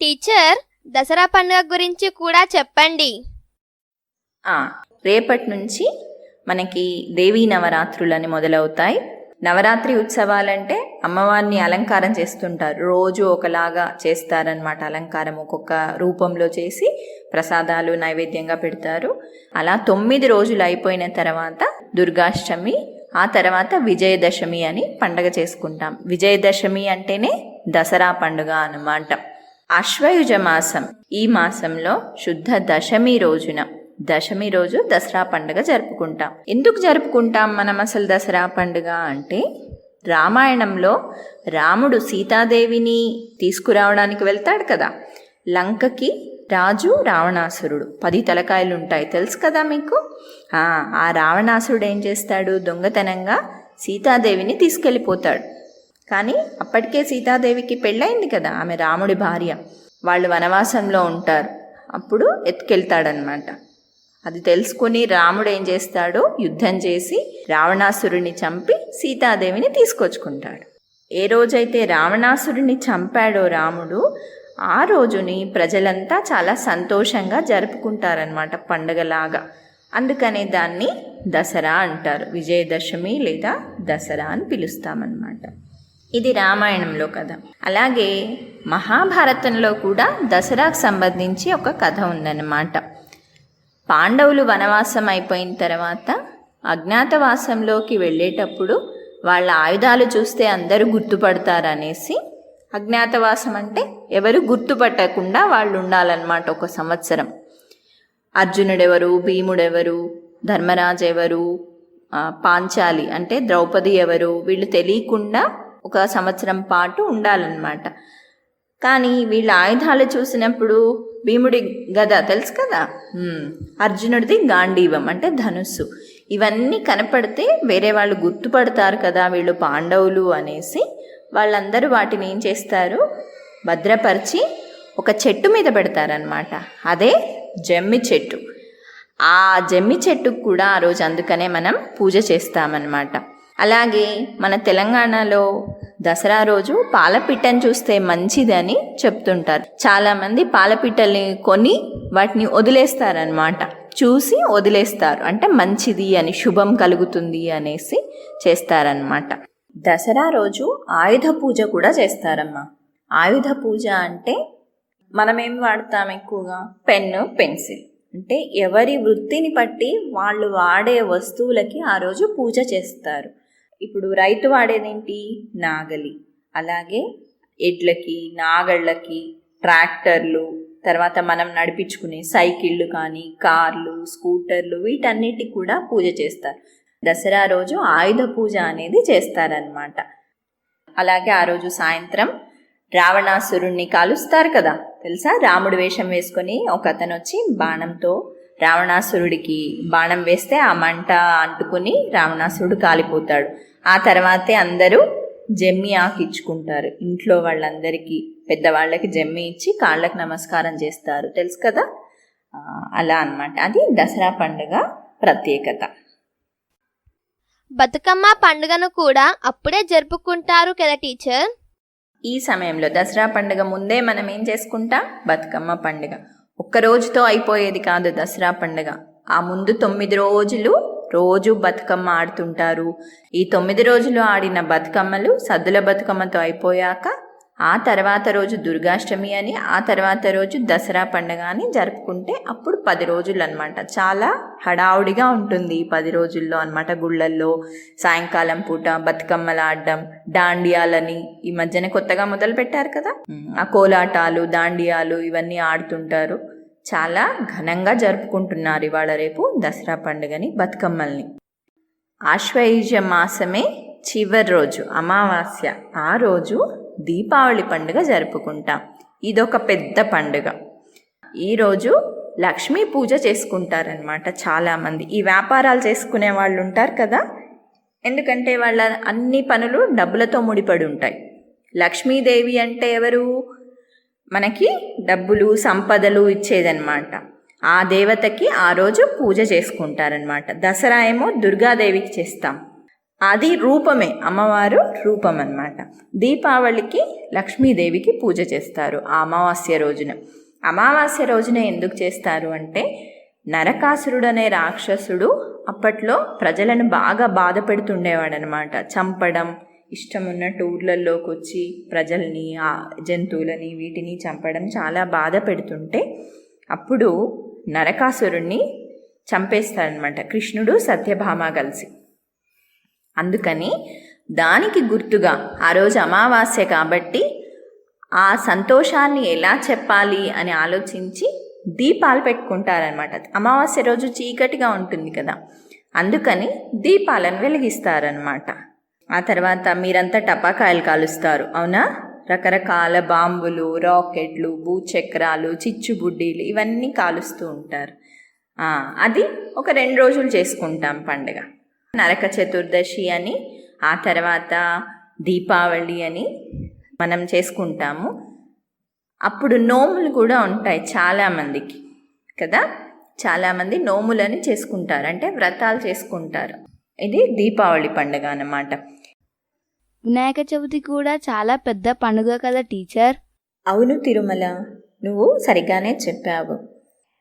Teacher Dasara పండుగ గురించి కూడా చెప్పండి. రేపటి నుంచి మనకి దేవీ నవరాత్రులని మొదలవుతాయి. నవరాత్రి ఉత్సవాలంటే అమ్మవారిని అలంకారం చేస్తుంటారు. రోజు ఒకలాగా చేస్తారనమాట అలంకారం ఒక్కొక్క రూపంలో చేసి ప్రసాదాలు నైవేద్యంగా పెడతారు. అలా తొమ్మిది రోజులు అయిపోయిన తర్వాత దుర్గాష్టమి ఆ తర్వాత విజయదశమి అని పండగ చేసుకుంటాం. విజయదశమి అంటేనే దసరా పండుగ అన్నమాట. అశ్వయుజ మాసం ఈ మాసంలో శుద్ధ దశమి రోజున. దశమి రోజు దసరా పండుగ జరుపుకుంటాం. ఎందుకు జరుపుకుంటాం మనం అసలు దసరా పండుగ అంటే రామాయణంలో రాముడు సీతాదేవిని తీసుకురావడానికి వెళ్తాడు కదా. లంకకి రాజు రావణాసురుడు. పది తలకాయలు ఉంటాయి తెలుసు కదా మీకు? ఆ, రావణాసురుడు ఏం చేస్తాడు? దొంగతనంగా సీతాదేవిని తీసుకెళ్ళిపోతాడు. కానీ అప్పటికే సీతాదేవికి పెళ్ళయింది కదా ఆమె రాముడి భార్య. వాళ్ళు వనవాసంలో ఉంటారు. అప్పుడు ఎత్తుకెళ్తాడనమాట అది తెలుసుకుని రాముడు ఏం చేస్తాడో యుద్ధం చేసి రావణాసురుణ్ణి చంపి సీతాదేవిని తీసుకొచ్చుకుంటాడు. ఏ రోజైతే రావణాసురుణ్ణి చంపాడో రాముడు ఆ రోజుని ప్రజలంతా చాలా సంతోషంగా జరుపుకుంటారనమాట పండగలాగా. అందుకనే దాన్ని దసరా అంటారు. విజయదశమి లేదా దసరా అని పిలుస్తామన్నమాట. ఇది రామాయణంలో కథ. అలాగే మహాభారతంలో కూడా దసరాకు సంబంధించి ఒక కథ ఉందన్నమాట. పాండవులు వనవాసం అయిపోయిన తర్వాత అజ్ఞాతవాసంలోకి వెళ్ళేటప్పుడు వాళ్ళ ఆయుధాలు చూస్తే అందరూ గుర్తుపడతారనేసి అజ్ఞాతవాసం అంటే ఎవరు గుర్తుపట్టకుండా వాళ్ళు ఉండాలన్నమాట ఒక సంవత్సరం. అర్జునుడెవరు భీముడెవరు ధర్మరాజు ఎవరు పాంచాలి అంటే ద్రౌపది ఎవరు వీళ్ళు తెలియకుండా ఒక సంవత్సరం పాటు ఉండాలన్నమాట. కానీ వీళ్ళ ఆయుధాలు చూసినప్పుడు భీముడి గద తెలుసు కదా? అర్జునుడిది గాంధీవం అంటే ధనుస్సు. ఇవన్నీ కనపడితే వేరే వాళ్ళు గుర్తుపడతారు కదా వీళ్ళు పాండవులు అనేసి. వాళ్ళందరూ వాటిని ఏం చేస్తారు? భద్రపరిచి ఒక చెట్టు మీద పెడతారనమాట అదే జమ్మి చెట్టు. ఆ జమ్మి చెట్టుకు కూడా ఆ రోజు అందుకనే మనం పూజ చేస్తామన్నమాట. అలాగే మన తెలంగాణలో దసరా రోజు పాలపిట్టని చూస్తే మంచిదని చెప్తుంటారు. చాలామంది పాలపిట్టల్ని కొని వాటిని వదిలేస్తారనమాట చూసి వదిలేస్తారు. అంటే మంచిది అని శుభం కలుగుతుంది అనేసి చేస్తారనమాట దసరా రోజు ఆయుధ పూజ కూడా చేస్తారమ్మా. ఆయుధ పూజ అంటే మనం ఏం వాడతాం ఎక్కువగా? Pen pencil. అంటే ఎవరి వృత్తిని బట్టి వాళ్ళు వాడే వస్తువులకి ఆ రోజు పూజ చేస్తారు. ఇప్పుడు రైతు వాడేదేంటి? నాగలి. అలాగే ఎడ్లకి నాగళ్ళకి ట్రాక్టర్లు తర్వాత మనం నడిపించుకునే సైకిళ్ళు కానీ కార్లు స్కూటర్లు వీటన్నిటికి కూడా పూజ చేస్తారు. దసరా రోజు ఆయుధ పూజ అనేది చేస్తారనమాట అలాగే ఆ రోజు సాయంత్రం రావణాసురుణ్ణి కాలుస్తారు కదా? తెలుసా? రాముడు వేషం వేసుకొని ఒక అతను వచ్చి బాణంతో రావణాసురుడికి బాణం వేస్తే ఆ మంట అంటుకుని రావణాసురుడు కాలిపోతాడు. ఆ తర్వాతే అందరూ జమ్మి ఆకు ఇచ్చుకుంటారు ఇంట్లో వాళ్ళందరికీ పెద్దవాళ్ళకి జమ్మి ఇచ్చి కాళ్ళకి నమస్కారం చేస్తారు. తెలుసు కదా? అలా అన్నమాట. అది దసరా పండుగ ప్రత్యేకత. బతుకమ్మ పండుగను కూడా అప్పుడే జరుపుకుంటారు కదా టీచర్? ఈ సమయంలో దసరా పండుగ ముందే మనం ఏం చేసుకుంటాం? బతుకమ్మ పండుగ. ఒక్క రోజుతో అయిపోయేది కాదు దసరా పండగ. ఆ ముందు తొమ్మిది రోజులు రోజు బతుకమ్మ ఆడుతుంటారు. ఈ తొమ్మిది రోజులు ఆడిన బతుకమ్మలు సద్దుల బతుకమ్మతో అయిపోయాక ఆ తర్వాత రోజు దుర్గాష్టమి అని ఆ తర్వాత రోజు దసరా పండుగ అని జరుపుకుంటే అప్పుడు పది రోజులు అనమాట చాలా హడావుడిగా ఉంటుంది ఈ పది రోజుల్లో అనమాట గుళ్ళల్లో. సాయంకాలం పూట బతుకమ్మలు ఆడడం దాండియాలని ఈ మధ్యన కొత్తగా మొదలు పెట్టారు కదా? ఆ కోలాటాలు దాండియాలు ఇవన్నీ ఆడుతుంటారు. చాలా ఘనంగా జరుపుకుంటున్నారు ఇవాళ రేపు దసరా పండుగని బతుకమ్మల్ని. ఆశ్వయుజ మాసమే చివరి రోజు అమావాస్య. ఆ రోజు దీపావళి పండుగ జరుపుకుంటాం. ఇదొక పెద్ద పండుగ. ఈరోజు లక్ష్మీ పూజ చేసుకుంటారనమాట చాలామంది. ఈ వ్యాపారాలు చేసుకునే వాళ్ళు ఉంటారు కదా? ఎందుకంటే వాళ్ళ అన్ని పనులు డబ్బులతో ముడిపడి ఉంటాయి. లక్ష్మీదేవి అంటే ఎవరు? మనకి డబ్బులు సంపదలు ఇచ్చేదన్నమాట. ఆ దేవతకి ఆ రోజు పూజ చేసుకుంటారనమాట దసరా ఏమో దుర్గాదేవికి చేస్తాం. అది రూపమే అమ్మవారు రూపం అన్నమాట దీపావళికి లక్ష్మీదేవికి పూజ చేస్తారు ఆ అమావాస్య రోజున. అమావాస్య రోజున ఎందుకు చేస్తారు అంటే నరకాసురుడు అనే రాక్షసుడు అప్పట్లో ప్రజలను బాగా బాధ పెడుతుండేవాడనమాట చంపడం ఇష్టం ఉన్నట్టు ఊర్లలోకి వచ్చి ప్రజల్ని ఆ జంతువులని వీటిని చంపడం చాలా బాధ పెడుతుంటే అప్పుడు నరకాసురుణ్ణి చంపేస్తారనమాట కృష్ణుడు సత్యభామ కలిసి. అందుకని దానికి గుర్తుగా ఆ రోజు అమావాస్య కాబట్టి ఆ సంతోషాన్ని ఎలా చెప్పాలి అని ఆలోచించి దీపాలు పెట్టుకుంటారనమాట అమావాస్య రోజు చీకటిగా ఉంటుంది కదా. అందుకని దీపాలను వెలిగిస్తారనమాట ఆ తర్వాత మీరంతా టపాకాయలు కాలుస్తారు. అవునా? రకరకాల బాంబులు రాకెట్లు భూచక్రాలు చిచ్చుబుడ్డీలు ఇవన్నీ కాలుస్తూ ఉంటారు. అది ఒక రెండు రోజులు చేసుకుంటాం పండుగ. నరక చతుర్దశి అని ఆ తర్వాత దీపావళి అని మనం చేసుకుంటాము. అప్పుడు నోములు కూడా ఉంటాయి చాలామందికి కదా? చాలామంది నోములని చేసుకుంటారు అంటే వ్రతాలు చేసుకుంటారు. ఇది దీపావళి పండుగ అన్నమాట. వినాయక చవితి కూడా చాలా పెద్ద పండుగ కదా టీచర్? అవును తిరుమల నువ్వు సరిగ్గానే చెప్పావు.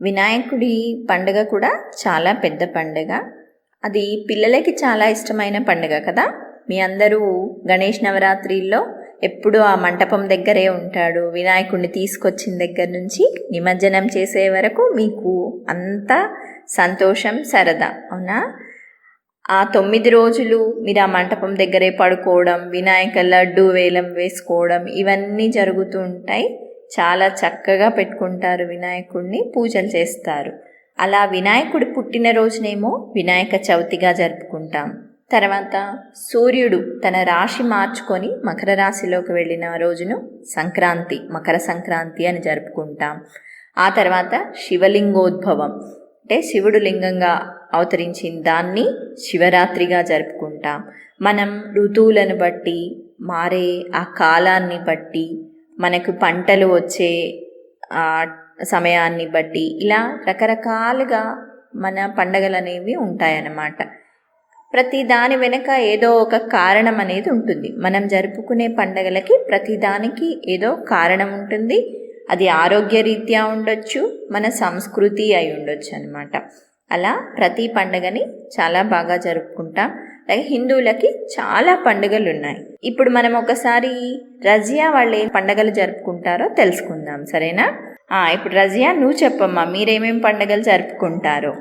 వినాయకుడి పండుగ కూడా చాలా పెద్ద పండుగ. అది పిల్లలకి చాలా ఇష్టమైన పండుగ కదా? మీ అందరూ గణేష్ నవరాత్రిలో ఎప్పుడూ ఆ మంటపం దగ్గరే ఉంటాడు. వినాయకుడిని తీసుకొచ్చిన దగ్గర నుంచి నిమజ్జనం చేసే వరకు మీకు అంత సంతోషం సరదా. అవునా? ఆ తొమ్మిది రోజులు మీరు ఆ మంటపం దగ్గరే పడుకోవడం వినాయక లడ్డు వేలం వేసుకోవడం ఇవన్నీ జరుగుతూ ఉంటాయి. చాలా చక్కగా పెట్టుకుంటారు వినాయకుడిని పూజలు చేస్తారు. అలా వినాయకుడు పుట్టినరోజునేమో వినాయక చవితిగా జరుపుకుంటాం. తర్వాత సూర్యుడు తన రాశి మార్చుకొని మకర రాశిలోకి వెళ్ళిన రోజును సంక్రాంతి మకర సంక్రాంతి అని జరుపుకుంటాం. ఆ తర్వాత శివలింగోద్భవం. అంటే శివుడు లింగంగా అవతరించిన దాన్ని శివరాత్రిగా జరుపుకుంటాం. మనం ఋతువులను బట్టి మారే ఆ కాలాన్ని బట్టి మనకు పంటలు వచ్చే సమయాన్ని బట్టి ఇలా రకరకాలుగా మన పండగలు అనేవి ఉంటాయన్నమాట. ప్రతి దాని వెనుక ఏదో ఒక కారణం అనేది ఉంటుంది. మనం జరుపుకునే పండగలకి ప్రతి దానికి ఏదో కారణం ఉంటుంది. అది ఆరోగ్య రీత్యా ఉండొచ్చు మన సంస్కృతి అయి ఉండొచ్చు అనమాట అలా ప్రతి పండగని చాలా బాగా జరుపుకుంటాం. అలాగే హిందువులకి చాలా పండుగలు ఉన్నాయి ఇప్పుడు మనం ఒకసారి రజియా వాళ్ళు ఏ పండగలు జరుపుకుంటారో తెలుసుకుందాం. సరేనా? ఇప్పుడు రజియా నువ్వు చెప్పమ్మా మీరేమేం పండగలు జరుపుకుంటారో?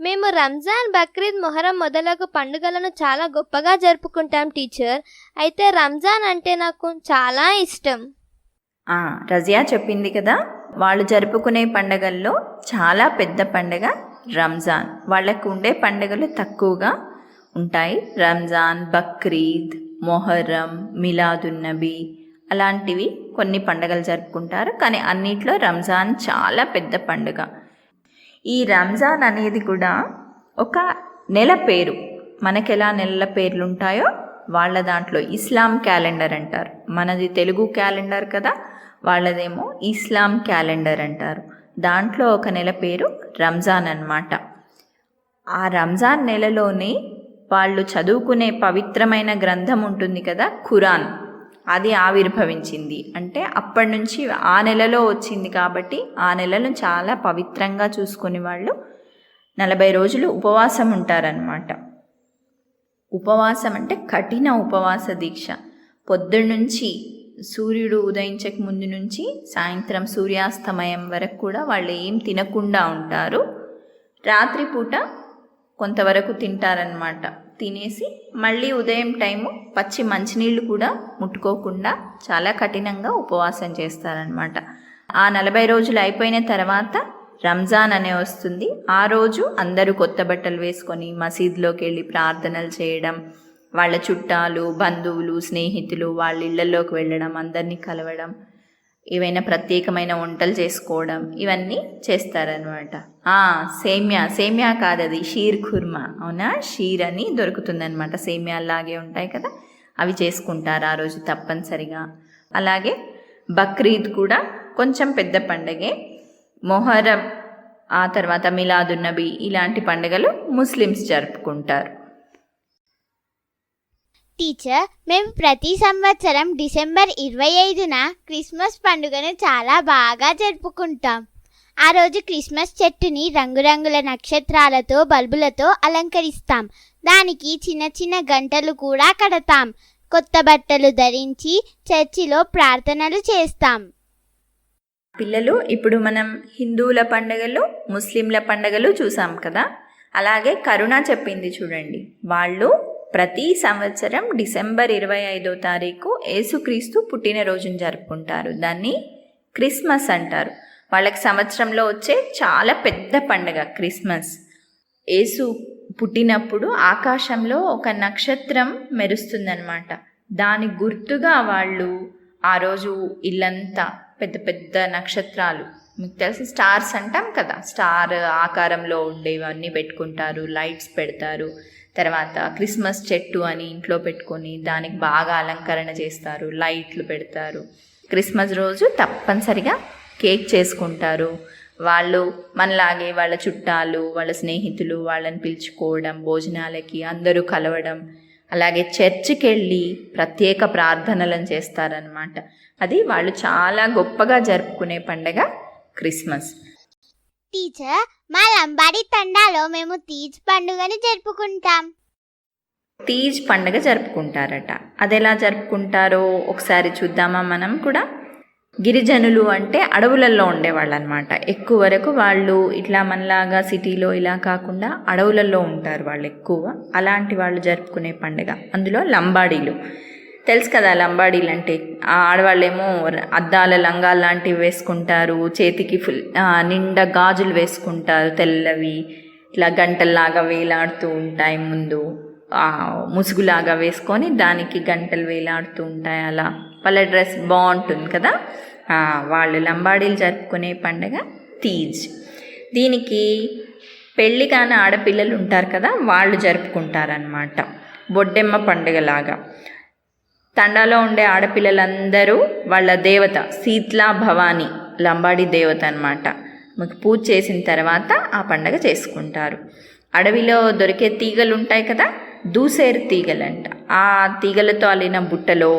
మేము రంజాన్ బక్రీద్ మొహరం మొదలగు పండుగలను చాలా గొప్పగా జరుపుకుంటాం టీచర్. అయితే రంజాన్ అంటే నాకు చాలా ఇష్టం. రజియా చెప్పింది కదా వాళ్ళు జరుపుకునే పండగల్లో చాలా పెద్ద పండగ రంజాన్. వాళ్ళకు ఉండే పండుగలు తక్కువగా ఉంటాయి. రంజాన్ బక్రీద్ మొహర్రం మిలాదున్నబీ అలాంటివి కొన్ని పండుగలు జరుపుకుంటారు. కానీ అన్నిట్లో రంజాన్ చాలా పెద్ద పండుగ. ఈ రంజాన్ అనేది కూడా ఒక నెల పేరు. మనకెలా ఎలా నెలల పేర్లు ఉంటాయో వాళ్ళ దాంట్లో ఇస్లాం క్యాలెండర్ అంటారు. మనది తెలుగు క్యాలెండర్ కదా వాళ్ళదేమో ఇస్లాం క్యాలెండర్ అంటారు. దాంట్లో ఒక నెల పేరు రంజాన్ అన్నమాట. ఆ రంజాన్ నెలలోనే వాళ్ళు చదువుకునే పవిత్రమైన గ్రంథం ఉంటుంది కదా ఖురాన్. అది ఆవిర్భవించింది. అంటే అప్పటి నుంచి ఆ నెలలో వచ్చింది కాబట్టి ఆ నెలను చాలా పవిత్రంగా చూసుకుని వాళ్ళు నలభై రోజులు ఉపవాసం ఉంటారనమాట ఉపవాసం అంటే కఠిన ఉపవాస దీక్ష. పొద్దున్నుంచి సూర్యుడు ఉదయించక ముందు నుంచి సాయంత్రం సూర్యాస్తమయం వరకు కూడా వాళ్ళు ఏం తినకుండా ఉంటారు. రాత్రిపూట కొంతవరకు తింటారనమాట తినేసి మళ్ళీ ఉదయం టైము పచ్చి మంచినీళ్ళు కూడా ముట్టుకోకుండా చాలా కఠినంగా ఉపవాసం చేస్తారనమాట ఆ నలభై రోజులు అయిపోయిన తర్వాత రంజాన్ అనే వస్తుంది. ఆ రోజు అందరూ కొత్త బట్టలు వేసుకొని మసీద్లోకి వెళ్ళి ప్రార్థనలు చేయడం వాళ్ళ చుట్టాలు బంధువులు స్నేహితులు వాళ్ళ ఇళ్ళల్లోకి వెళ్ళడం అందరినీ కలవడం ఏవైనా ప్రత్యేకమైన వంటలు చేసుకోవడం ఇవన్నీ చేస్తారనమాట సేమ్యా సేమ్యా కాదు అది షీర్ ఖుర్మా. అవునా? షీర్ అని దొరుకుతుందనమాట సేమ్యా లాగే ఉంటాయి కదా. అవి చేసుకుంటారు ఆ రోజు తప్పనిసరిగా. అలాగే బక్రీద్ కూడా కొంచెం పెద్ద పండగే. మొహరం ఆ తర్వాత మిలాదున్నబి ఇలాంటి పండుగలు ముస్లిమ్స్ జరుపుకుంటారు. టీచర్ మేము ప్రతి సంవత్సరం డిసెంబర్ ఇరవై ఐదున క్రిస్మస్ పండుగను చాలా బాగా జరుపుకుంటాం. ఆ రోజు క్రిస్మస్ చెట్టుని రంగురంగుల నక్షత్రాలతో బల్బులతో అలంకరిస్తాం. దానికి చిన్న చిన్న గంటలు కూడా కడతాం. కొత్త బట్టలు ధరించి చర్చిలో ప్రార్థనలు చేస్తాం. పిల్లలు ఇప్పుడు మనం హిందువుల పండుగలు ముస్లింల పండుగలు చూసాం కదా? అలాగే కరుణ చెప్పింది చూడండి. వాళ్ళు ప్రతి సంవత్సరం డిసెంబర్ ఇరవై ఐదో తారీఖు యేసుక్రీస్తు పుట్టినరోజును జరుపుకుంటారు. దాన్ని క్రిస్మస్ అంటారు. వాళ్ళకి సంవత్సరంలో వచ్చే చాలా పెద్ద పండగ క్రిస్మస్. యేసు పుట్టినప్పుడు ఆకాశంలో ఒక నక్షత్రం మెరుస్తుందన్నమాట. దాని గుర్తుగా వాళ్ళు ఆ రోజు ఇల్లంతా పెద్ద పెద్ద నక్షత్రాలు. మీకు తెలిసి స్టార్స్ అంటాం కదా? స్టార్ ఆకారంలో ఉండేవన్నీ పెట్టుకుంటారు లైట్స్ పెడతారు. తర్వాత క్రిస్మస్ చెట్టు అని ఇంట్లో పెట్టుకొని దానికి బాగా అలంకరణ చేస్తారు లైట్లు పెడతారు. క్రిస్మస్ రోజు తప్పనిసరిగా కేక్ చేసుకుంటారు. వాళ్ళు మనలాగే వాళ్ళ చుట్టాలు వాళ్ళ స్నేహితులు వాళ్ళని పిలుచుకోవడం భోజనాలకి అందరూ కలవడం అలాగే చర్చికి వెళ్ళి ప్రత్యేక ప్రార్థనలను చేస్తారనమాట అది వాళ్ళు చాలా గొప్పగా జరుపుకునే పండగ క్రిస్మస్. టీచర్ మా లంబాడి తండాలో మేము తీజ్ పండుగని జరుపుకుంటాం. తీజ్ పండగ జరుపుకుంటారట. అది ఎలా జరుపుకుంటారో ఒకసారి చూద్దామా మనం కూడా? గిరిజనులు అంటే అడవులలో ఉండేవాళ్ళు అనమాట ఎక్కువ వరకు వాళ్ళు ఇట్లా మనలాగా సిటీలో ఇలా కాకుండా అడవులలో ఉంటారు వాళ్ళు ఎక్కువ. అలాంటి వాళ్ళు జరుపుకునే పండుగ. అందులో లంబాడీలు. తెలుసు కదా లంబాడీలు అంటే ఆ ఆడవాళ్ళేమో అద్దాల లంగాలు లాంటివి వేసుకుంటారు చేతికి ఫుల్ నిండా గాజులు వేసుకుంటారు తెల్లవి. ఇట్లా గంటల్లాగా వేలాడుతూ ఉంటాయి ముందు. ముసుగులాగా వేసుకొని దానికి గంటలు వేలాడుతూ ఉంటాయి అలా. వాళ్ళ డ్రెస్ బాగుంటుంది కదా? వాళ్ళు లంబాడీలు జరుపుకునే పండగ తీజ్. దీనికి పెళ్ళి కాని ఆడపిల్లలు ఉంటారు కదా వాళ్ళు జరుపుకుంటారనమాట బొడ్డెమ్మ పండుగలాగా. తండాలో ఉండే ఆడపిల్లలందరూ వాళ్ళ దేవత శీత్లా భవాని లంబాడి దేవత అనమాట మీకు పూజ చేసిన తర్వాత ఆ పండగ చేసుకుంటారు. అడవిలో దొరికే తీగలు ఉంటాయి కదా దూసేరు తీగలంట. ఆ తీగలతో అల్లిన బుట్టలో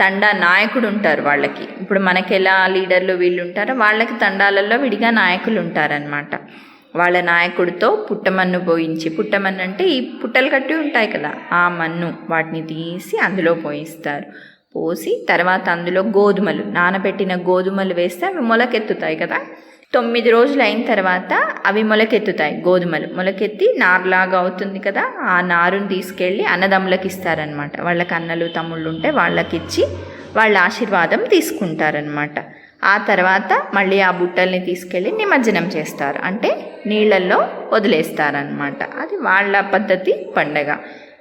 తండా నాయకుడు ఉంటారు వాళ్ళకి. ఇప్పుడు మనకి ఎలా లీడర్లు వీళ్ళు ఉంటారో వాళ్ళకి తండాలలో విడిగా నాయకులు ఉంటారనమాట వాళ్ళ నాయకుడితో పుట్టమన్ను పోయించి పుట్టమన్ను అంటే ఈ పుట్టలు కట్టి ఉంటాయి కదా ఆ మన్ను వాటిని తీసి అందులో పోయిస్తారు. పోసి తర్వాత అందులో గోధుమలు నానబెట్టిన గోధుమలు వేస్తే అవి మొలకెత్తుతాయి కదా. తొమ్మిది రోజులు అయిన తర్వాత అవి మొలకెత్తుతాయి గోధుమలు. మొలకెత్తి నారులాగా అవుతుంది కదా ఆ నారుని తీసుకెళ్ళి అన్నదమ్ములకి ఇస్తారనమాట వాళ్ళకి అన్నలు తమ్ముళ్ళు ఉంటే వాళ్ళకి ఇచ్చి వాళ్ళ ఆశీర్వాదం తీసుకుంటారనమాట ఆ తర్వాత మళ్ళీ ఆ బుట్టల్ని తీసుకెళ్ళి నిమజ్జనం చేస్తారు. అంటే నీళ్ళల్లో వదిలేస్తారనమాట అది వాళ్ళ పద్ధతి పండగ.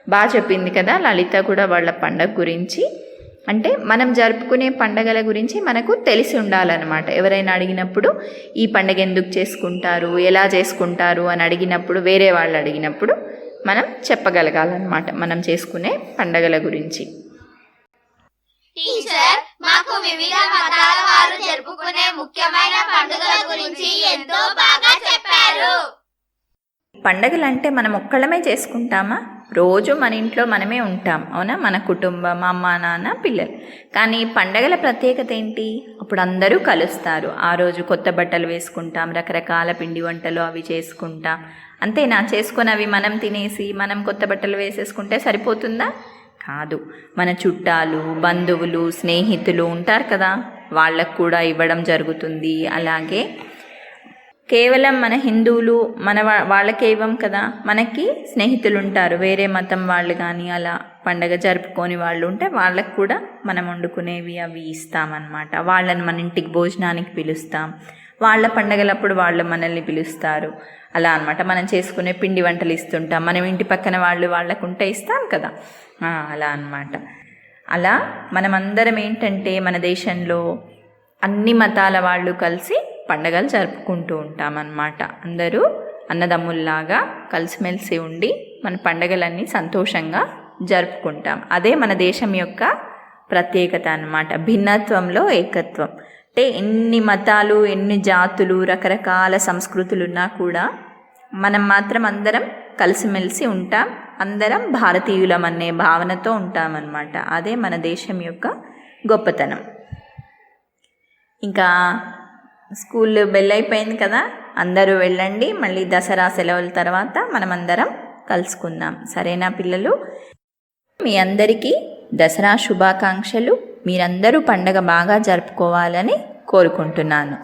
బాగా చెప్పింది కదా లలిత కూడా వాళ్ళ పండగ గురించి. అంటే మనం జరుపుకునే పండగల గురించి మనకు తెలిసి ఉండాలన్నమాట. ఎవరైనా అడిగినప్పుడు ఈ పండగ ఎందుకు చేసుకుంటారు ఎలా చేసుకుంటారు అని అడిగినప్పుడు వేరే వాళ్ళు అడిగినప్పుడు మనం చెప్పగలగాలన్నమాట. మనం చేసుకునే పండగల గురించి. టీచర్ మాకు వివిధ మతాల వారు జరుపుకునే ముఖ్యమైన పండుగల గురించి ఎంతో బాగా చెప్పారు. పండగలు అంటే మనం ఒక్కళ్ళమే చేసుకుంటామా? రోజు మన ఇంట్లో మనమే ఉంటాం అవునా? మన కుటుంబం అమ్మ నాన్న పిల్లలు. కానీ పండగల ప్రత్యేకత ఏంటి? అప్పుడు అందరూ కలుస్తారు. ఆ రోజు కొత్త బట్టలు వేసుకుంటాం రకరకాల పిండి వంటలు అవి చేసుకుంటాం. అంతేనా? చేసుకొని అవి మనం తినేసి మనం కొత్త బట్టలు వేసేసుకుంటే సరిపోతుందా? కాదు. మన చుట్టాలు బంధువులు స్నేహితులు ఉంటారు కదా? వాళ్ళకు కూడా ఇవ్వడం జరుగుతుంది. అలాగే కేవలం మన హిందువులు మన వా- వాళ్ళకే ఇవ్వం కదా? మనకి స్నేహితులు ఉంటారు. వేరే మతం వాళ్ళు కానీ అలా పండగ జరుపుకొని వాళ్ళు ఉంటే వాళ్ళకు కూడా మనం వండుకునేవి అవి ఇస్తామన్నమాట. వాళ్ళని మన ఇంటికి భోజనానికి పిలుస్తాం. వాళ్ళ పండగలప్పుడు వాళ్ళు మనల్ని పిలుస్తారు. అలా అన్నమాట. మనం చేసుకునే పిండి వంటలు ఇస్తుంటాం. మనం ఇంటి పక్కన వాళ్ళు వాళ్ళకు ఉంటే ఇస్తాం కదా. అలా అన్నమాట. అలా మనమందరం ఏంటంటే మన దేశంలో అన్ని మతాల వాళ్ళు కలిసి పండగలు జరుపుకుంటూ ఉంటామన్నమాట. అందరూ అన్నదమ్ముల్లాగా కలిసిమెలిసి ఉండి మన పండగలన్నీ సంతోషంగా జరుపుకుంటాం. అదే మన దేశం యొక్క ప్రత్యేకత అన్నమాట. భిన్నత్వంలో ఏకత్వం. అంటే ఎన్ని మతాలు ఎన్ని జాతులు రకరకాల సంస్కృతులు ఉన్నా కూడా మనం మాత్రం అందరం కలిసిమెలిసి ఉంటాం. అందరం భారతీయులం అనే భావనతో ఉంటామన్నమాట. అదే మన దేశం యొక్క గొప్పతనం. ఇంకా స్కూల్ బెల్ అయిపోయింది కదా అందరూ వెళ్ళండి. మళ్ళీ దసరా సెలవుల తర్వాత మనమందరం కలుసుకుందాం. సరేనా పిల్లలు? మీ అందరికీ దసరా శుభాకాంక్షలు. మీరందరూ పండగ బాగా జరుపుకోవాలని కోరుకుంటున్నాను.